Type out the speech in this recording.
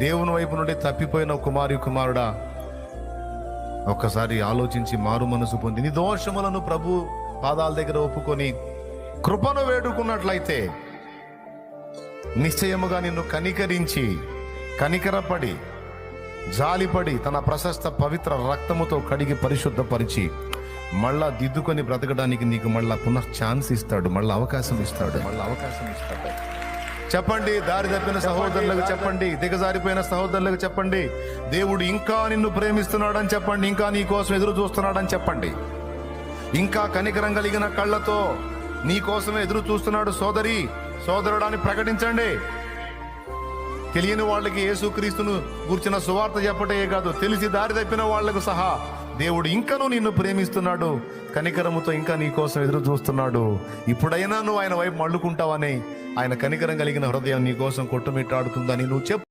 దేవుని వైపు నుండి తప్పిపోయిన కుమారి కుమారుడా ఒక్కసారి ఆలోచించి మారు మనసు పొంది నీ దోషములను ప్రభు పాదాల దగ్గర ఒప్పుకొని కృపను వేడుకున్నట్లయితే నిశ్చయముగా నిన్ను కనికరించి కనికరపడి జాలిపడి తన ప్రశస్త పవిత్ర రక్తముతో కడిగి పరిశుద్ధపరిచి మళ్ళా దిద్దుకొని బ్రతకడానికి నీకు మళ్ళా పునః ఛాన్స్ ఇస్తాడు మళ్ళీ అవకాశం ఇస్తాడు. మళ్ళీ అవకాశం ఇస్తాడు. చెప్పండి దారి తప్పిన సహోదరులకు చెప్పండి దిగజారిపోయిన సహోదరులకు చెప్పండి. దేవుడు ఇంకా నిన్ను ప్రేమిస్తున్నాడని చెప్పండి ఇంకా నీ కోసం ఎదురు చూస్తున్నాడని చెప్పండి. ఇంకా కనికరం కలిగిన కళ్ళతో నీ కోసం ఎదురు చూస్తున్నాడు సోదరి. సోదరుడాన్ని ప్రకటించండి. తెలియని వాళ్ళకి యేసుక్రీస్తును గుర్చిన సువార్త చెప్పటే కాదు తెలిసి దారి తప్పిన వాళ్ళకు సహా దేవుడు ఇంకనూ నిన్ను ప్రేమిస్తున్నాడు. కనికరముతో ఇంకా నీ కోసం ఎదురు చూస్తున్నాడు. ఇప్పుడైనా నువ్వు ఆయన వైపు మళ్ళుకుంటావని ఆయన కనికరం కలిగిన హృదయం నీ కోసం కొట్టుమిట్టాడుతుందని నువ్వు చెప్పు.